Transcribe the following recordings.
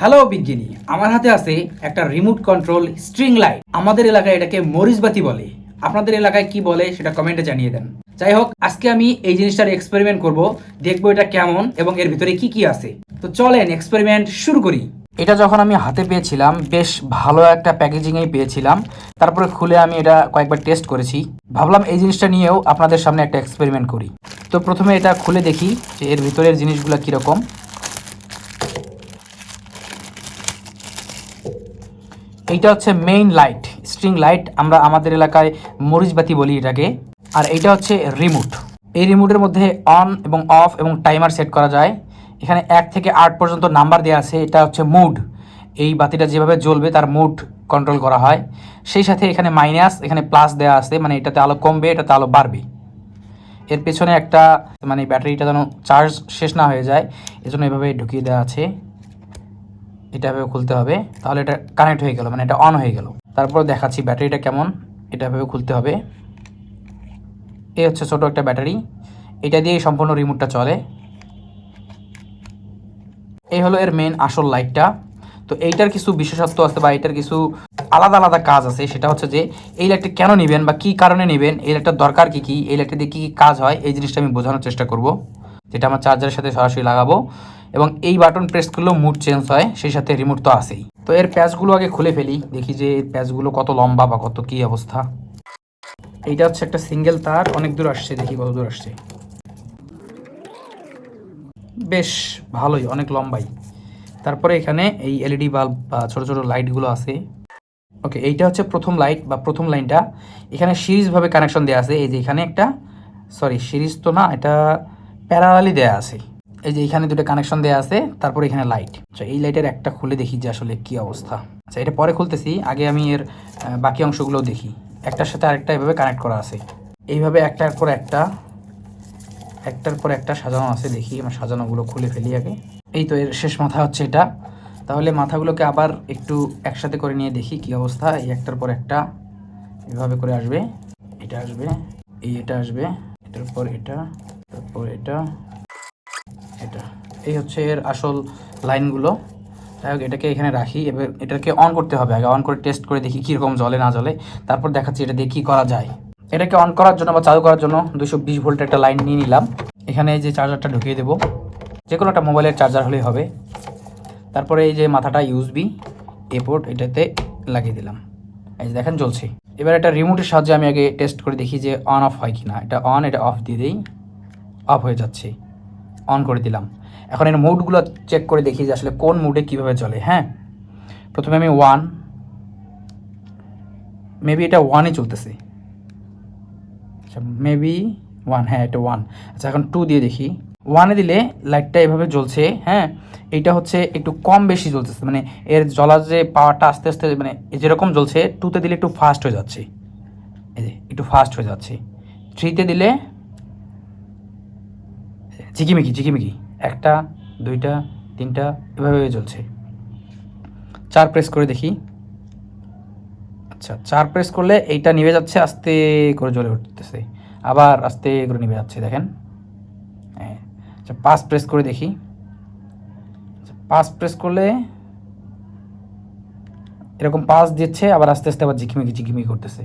Hello বিজ্ঞানী। আমার হাতে আছে একটা রিমোট কন্ট্রোল স্ট্রিং লাইট আমাদের এলাকায় এটাকে মরিচবাতি বলে। আপনাদের এলাকায় কি বলে সেটা কমেন্টে জানিয়ে দেন। যাই হোক, আজকে আমি এই জিনিসটার এক্সপেরিমেন্ট করব। দেখব এটা কেমন এবং এর ভিতরে কি কি আছে। তো চলেন এক্সপেরিমেন্ট শুরু করি। এটা যখন আমি হাতে পেয়েছিলাম, বেশ ভালো একটা প্যাকেজিংয়েই পেয়েছিলাম। তারপরে খুলে আমি এটা কয়েকবার টেস্ট করেছি। ভাবলাম এই জিনিসটা নিয়েও আপনাদের সামনে একটা এক্সপেরিমেন্ট করি। তো প্রথমে এটা খুলে দেখি যে এর ভিতরের জিনিসগুলো কীরকম। এইটা হচ্ছে মেইন লাইট স্ট্রিং লাইট আমরা আমাদের এলাকায় মরিচবাতি বলি এটাকে। আর এইটা হচ্ছে রিমোট এই রিমোটের মধ্যে অন এবং অফ এবং টাইমার সেট করা যায়। এখানে এক থেকে আট পর্যন্ত নাম্বার দেওয়া আছে, এটা হচ্ছে মুড এই বাতিটা যেভাবে জ্বলবে তার মুড কন্ট্রোল করা হয়। সেই সাথে এখানে মাইনাস এখানে প্লাস দেওয়া আছে মানে এটাতে আলো কমবে, এটাতে আলো বাড়বে। এর পেছনে একটা মানে ব্যাটারিটা যেন চার্জ শেষ না হয়ে যায়, এজন্য এভাবে ঢুকিয়ে দেওয়া আছে। এটা এভাবে খুলতে হবে। তাহলে এটা কানেক্ট হয়ে গেল মানে এটা অন হয়ে গেল। তারপর দেখাচ্ছি ব্যাটারিটা কেমন, এটা এভাবে খুলতে হবে। এই হচ্ছে ছোট একটা ব্যাটারি, এটা দিয়েই সম্পূর্ণ রিমোটটা চলে। এই হলো এর মেন আসল লাইটটা তো এইটার কিছু বিশেষত্ব আছে বা এইটার কিছু আলাদা আলাদা কাজ আছে, সেটা হচ্ছে যে এই লাইটটা কেন নেবেন বা কি কারণে নেবেন, এই লাইটটার দরকার কি কি, এই লাইটটা দিয়ে কী কী কাজ হয়, এই জিনিসটা আমি বোঝানোর চেষ্টা করব। যেটা আমার চার্জারের সাথে সরাসরি লাগাবো। এবং এই বাটন প্রেস করলেও মুড চেঞ্জ হয়, সেই সাথে রিমোট তো আছেই। তো এর প্যাচগুলো আগে খুলে ফেলি, দেখি যে এর প্যাচগুলো কত লম্বা বা কত কী অবস্থা। এইটা হচ্ছে একটা সিঙ্গেল তার, অনেক দূর আসছে, দেখি কত দূর আসছে। বেশ, ভালোই, অনেক লম্বাই। তারপরে এখানে এই এলইডি বাল্ব বা ছোটো ছোটো লাইটগুলো আছে। ওকে এইটা হচ্ছে প্রথম লাইট বা প্রথম লাইনটা এখানে সিরিজভাবে কানেকশন দেওয়া আছে, এই যে এখানে একটা সরি সিরিজ তো না, এটা প্যারালালি দেওয়া আছে। এই যে এখানে দুটো কানেকশন দেওয়া আছে, তারপর এখানে লাইট আচ্ছা এই লাইটের একটা খুলে দেখি যে আসলে কি অবস্থা। আচ্ছা এটা পরে খুলতেছি, আগে আমি এর বাকি অংশগুলো দেখি। একটার সাথে আরেকটা এভাবে কানেক্ট করা আছে। এইভাবে একটার পর একটা, একটার পর একটা সাজানো আছে, দেখি আমার সাজানোগুলো খুলে ফেলি আগে। এই তো এর শেষ মাথা হচ্ছে এটা। তাহলে মাথাগুলোকে আবার একটু একসাথে করে নিয়ে দেখি কি অবস্থা। এই একটার পর একটা, এভাবে করে আসবে। এটা আসবে, এই এটা আসবে, এটার পর এটা তারপর এটা। এই হচ্ছে এর আসল লাইনগুলো। যাই হোক, এটাকে এখানে রাখি। এবার এটাকে অন করতে হবে আগে। অন করে টেস্ট করে দেখি কীরকম জলে না জলে তারপর দেখাচ্ছি এটা দিয়ে কী করা যায়। এটাকে অন করার জন্য বা চালু করার জন্য দুশো বিশ ভোল্টের একটা লাইন নিয়ে নিলাম। এখানে এই যে চার্জারটা ঢুকিয়ে দেবো। যে কোনো একটা মোবাইলের চার্জার হলেই হবে। তারপরে এই যে মাথাটা ইউজবি এ পোর্ট এটাতে লাগিয়ে দিলাম। এই যে দেখেন চলছে এবার এটা রিমোটের সাহায্যে আমি আগে টেস্ট করে দেখি যে অন অফ হয় কি না এটা অন এটা অফ দিয়ে দিই। অফ হয়ে যাচ্ছে। অন করে দিলাম। এখন এর মুডগুলো চেক করে দেখি যে আসলে কোন মুডে কীভাবে চলে হ্যাঁ? প্রথমে আমি ওয়ান মেবি এটা ওয়ানই চলতেছে। আচ্ছা মেবি ওয়ান হ্যাঁ এটা ওয়ান আচ্ছা এখন টু দিয়ে দেখি। ওয়ানে দিলে লাইটটা এভাবে জ্বলছে হ্যাঁ? এইটা হচ্ছে একটু কম বেশি জ্বলতেছে মানে এর জ্বলার যে পাওয়ারটা আস্তে আস্তে মানে যেরকম জ্বলছে টুতে দিলে একটু ফাস্ট হয়ে যাচ্ছে। এই যে, একটু ফাস্ট হয়ে যাচ্ছে। থ্রিতে দিলে, ঝিকিমিকি ঝিকিমিকি। একটা দুইটা তিনটা এভাবে চলছে। চার প্রেস করে দেখি। আচ্ছা চার প্রেস করলে এইটা নিভে যাচ্ছে আস্তে করে জ্বলে উঠতেছে। আবার আস্তে করে নিভে যাচ্ছে দেখেন। হ্যাঁ আচ্ছা পাঁচ প্রেস করে দেখি। আচ্ছা, পাঁচ প্রেস করলে এরকম পাঁচ দিচ্ছে আবার আস্তে আস্তে আবার ঝিকিমিকি ঝিকিমিকি করতেছে।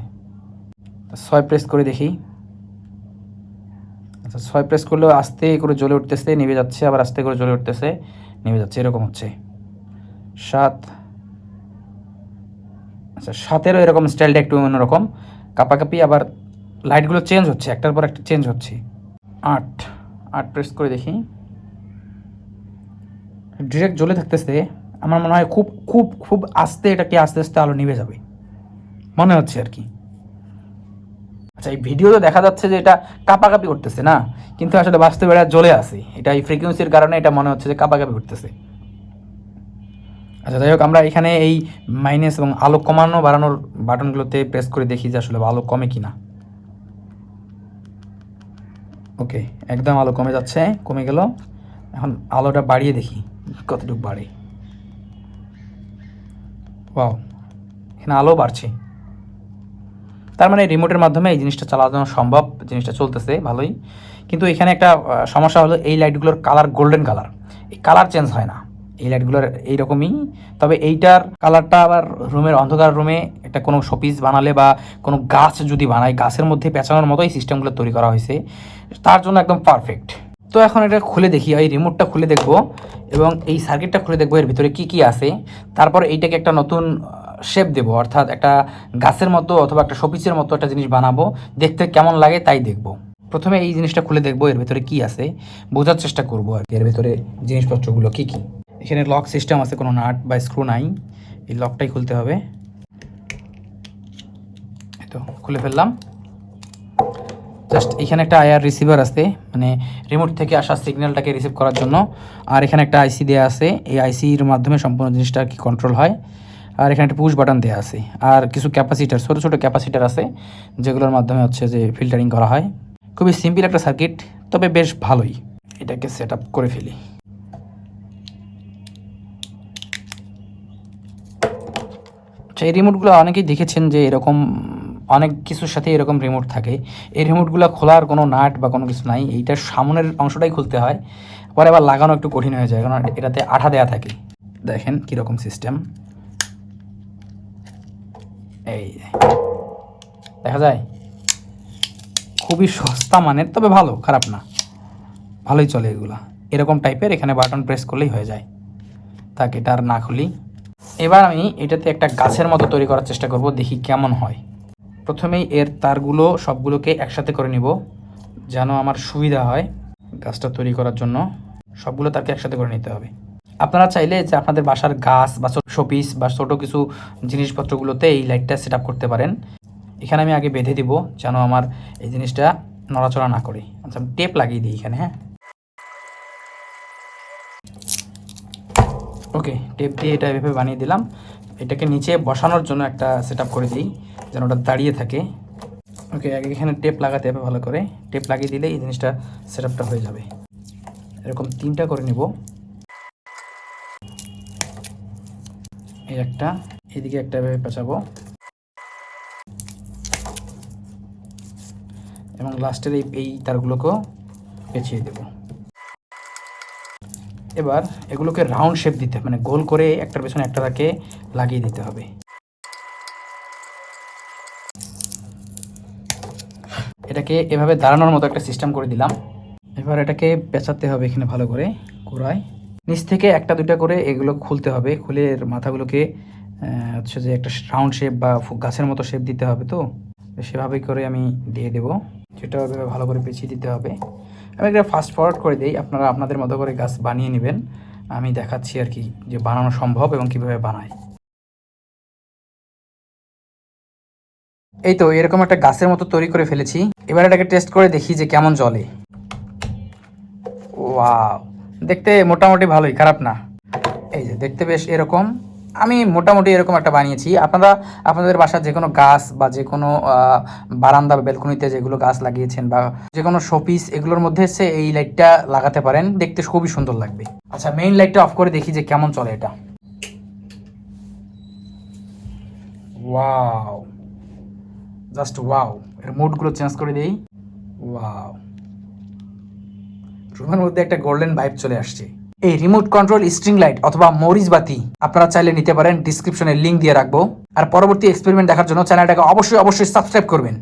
ছয় প্রেস করে দেখি। ছয় প্রেস করলেও আস্তে করে জ্বলে উঠতেছে নিভে যাচ্ছে, আবার আস্তে করে জ্বলে উঠতেছে নিভে যাচ্ছে, এরকম হচ্ছে। সাত আচ্ছা সাতেরও এরকম স্টাইলটা একটু অন্যরকম। কাপাকাপি, আবার লাইটগুলো চেঞ্জ হচ্ছে, একটার পর একটা চেঞ্জ হচ্ছে। আট আট প্রেস করে দেখি। ডিরেক্ট জ্বলে থাকতেছে, আমার মনে হয় খুব খুব খুব আস্তে এটাকে আস্তে আস্তে আলো নিভে যাবে। মনে হচ্ছে আর কি। আচ্ছা এই ভিডিওতে দেখা যাচ্ছে যে এটা কাপাকাপি করতেছে, না? কিন্তু আসলে বাস্তবে এটা জ্বলে আছে। এটা এই ফ্রিকোয়েন্সির কারণে এটা মনে হচ্ছে যে কাপাকাপি করতেছে। আচ্ছা যাই হোক, আমরা এখানে এই মাইনাস এবং আলো কমানো, বাড়ানোর বাটনগুলোতে প্রেস করে দেখি যে আসলে আলো কমে কিনা। ওকে, একদম আলো কমে যাচ্ছে, কমে গেল। এখন আলোটা বাড়িয়ে দেখি কতটুকু বাড়ে। ওয়াও, এখানে আলো বাড়ছে। তার মানে রিমোটের মাধ্যমে এই জিনিসটা চালানো সম্ভব, জিনিসটা চলতেছে, ভালোই। কিন্তু এখানে একটা সমস্যা হলো এই লাইটগুলোর কালার গোল্ডেন কালার এই কালার চেঞ্জ হয় না। এই লাইটগুলোর এইরকমই। তবে এইটার কালারটা আবার রুমের অন্ধকার রুমে একটা কোনো শোপিস বানালে বা কোনো গাছ যদি বানায়, গাছের মধ্যে পেঁচানোর মতো এই সিস্টেমগুলো তৈরি করা হয়েছে, তার জন্য একদম পারফেক্ট তো এখন এটা খুলে দেখি, এই রিমোটটা খুলে দেখব এবং এই সার্কিটটা খুলে দেখব এর ভিতরে কি কি আছে। তারপর এইটাকে একটা নতুন শেপ দেবো, অর্থাৎ একটা গাছের মতো অথবা একটা শোপিসের মতো একটা জিনিস বানাবো, দেখতে কেমন লাগে তাই দেখব। প্রথমে এই জিনিসটা খুলে দেখব এর ভিতরে কি আছে, বোঝার চেষ্টা করব আর এর ভিতরে জিনিসপত্রগুলো কি কি। এখানে লক সিস্টেম আছে, কোনো নাট বা স্ক্রু নাই, এই লকটাই খুলতে হবে। তো, খুলে ফেললাম। জাস্ট এখানে একটা আয়ার রিসিভার আছে মানে রিমোট থেকে আসা সিগন্যালটাকে রিসিভ করার জন্য। আর এখানে একটা আইসি দেওয়া আছে, এই আইসির মাধ্যমে সম্পূর্ণ জিনিসটা কি কন্ট্রোল হয়। আর এখানে একটা পুশ বাটন দেওয়া আছে। আর কিছু ক্যাপাসিটার ছোটো ছোটো ক্যাপাসিটার আছে, যেগুলোর মাধ্যমে হচ্ছে যে ফিল্টারিং করা হয়। খুবই সিম্পল একটা সার্কিট তবে বেশ ভালোই। এটাকে সেট করে ফেলি। আচ্ছা এই রিমোটগুলো অনেকেই দেখেছেন যে এরকম, অনেক কিছুর সাথে এরকম রিমোট থাকে। এই রিমোটগুলো খোলার কোনো নাট বা কোনো কিছু নাই। এইটার সামনের অংশটাই খুলতে হয়। পরে আবার লাগানো একটু কঠিন হয়ে যায়, কারণ এটাতে আঠা দেয়া থাকে। দেখেন কীরকম সিস্টেম এই দেখা যায়, খুবই সস্তা মানের, তবে ভালো, খারাপ না। ভালোই চলে এগুলা। এরকম টাইপের এখানে বাটন প্রেস করলেই হয়ে যায়। তাকে এটা আর না খুলি। এবার আমি এটাতে একটা গাছের মতো তৈরি করার চেষ্টা করব, দেখি কেমন হয়। প্রথমেই এর তারগুলো সবগুলোকে একসাথে করে নিব, যেন আমার সুবিধা হয় গাছটা তৈরি করার জন্য। সবগুলো তারকে একসাথে করে নিতে হবে। আপনারা চাইলে যে আপনাদের বাসার গাছ বা শোপিস বা ছোটো কিছু জিনিসপত্রগুলোতে এই লাইটটা সেট করতে পারেন। এখানে আমি আগে বেঁধে দিব, যেন আমার এই জিনিসটা নড়াচড়া না করে। আচ্ছা আমি টেপ লাগিয়ে দিই এখানে হ্যাঁ? ওকে টেপ দিয়ে এটা এভাবে বানিয়ে দিলাম। এটাকে নিচে বসানোর জন্য একটা সেট করে দিই, যেন ওটা দাঁড়িয়ে থাকে। ওকে আগে এখানে টেপ লাগাতে হবে ভালো করে। টেপ লাগিয়ে দিলে এই জিনিসটা সেট হয়ে যাবে। এরকম তিনটা করে নিব। এই একটা, এদিকে একটা এভাবে পেঁচাবো। এবং লাস্টের এই এই তারগুলোকেও পেঁচিয়ে দেব। এবার এগুলোকে রাউন্ড শেপ দিতে মানে গোল করে একটার পেছনে একটা তাকে লাগিয়ে দিতে হবে। এটাকে এভাবে দাঁড়ানোর মতো একটা সিস্টেম করে দিলাম। এবার এটাকে পেঁচাতে হবে এখানে ভালো করে কোড়ায় নিচ থেকে একটা দুটা করে এগুলো খুলতে হবে। খুলে মাথাগুলোকে হচ্ছে যে একটা রাউন্ড শেপ বা গাছের মতো শেপ দিতে হবে তো? সেভাবেই করে আমি দিয়ে দেব। সেটা ভালো করে পেঁচিয়ে দিতে হবে। আমি একটা ফাস্ট ফরওয়ার্ড করে দিই। আপনারা আপনাদের মতো করে গাছ বানিয়ে নেবেন। আমি দেখাচ্ছি আর কি যে বানানো সম্ভব এবং কীভাবে বানায়। এই তো, এরকম একটা গাছের মতো তৈরি করে ফেলেছি। এবার এটাকে টেস্ট করে দেখি যে কেমন জলে। ওয়াও দেখতে মোটামুটি ভালোই, খারাপ না। এই যে, দেখতে বেশ এরকম। আমি মোটামুটি এরকম একটা বানিয়েছি। আপনারা, আপনাদের বাসার যে কোনো গাছ বা যে কোনো বারান্দা বা বেলকনিতে যেগুলো গাছ লাগিয়েছেন বা যে কোনো শোপিস, এগুলোর মধ্যে এসে এই লাইটটা লাগাতে পারেন। দেখতে খুবই সুন্দর লাগবে। আচ্ছা মেইন লাইটটা অফ করে দেখি যে কেমন চলে এটা। ওয়াও জাস্ট ওয়াও এর মুডগুলো চেঞ্জ করে দেই। ওয়াও রুমের মধ্যে একটা গোল্ডেন ভাইব চলে আসছে। এই রিমোট কন্ট্রোল স্ট্রিং লাইট অথবা মরিচ বাতি আপনারা চাইলে নিতে পারেন ডিসক্রিপশনে লিঙ্ক দিয়ে রাখব। আর পরবর্তী এক্সপেরিমেন্ট দেখার জন্য চ্যানেলটাকে অবশ্যই অবশ্যই সাবস্ক্রাইব করবেন।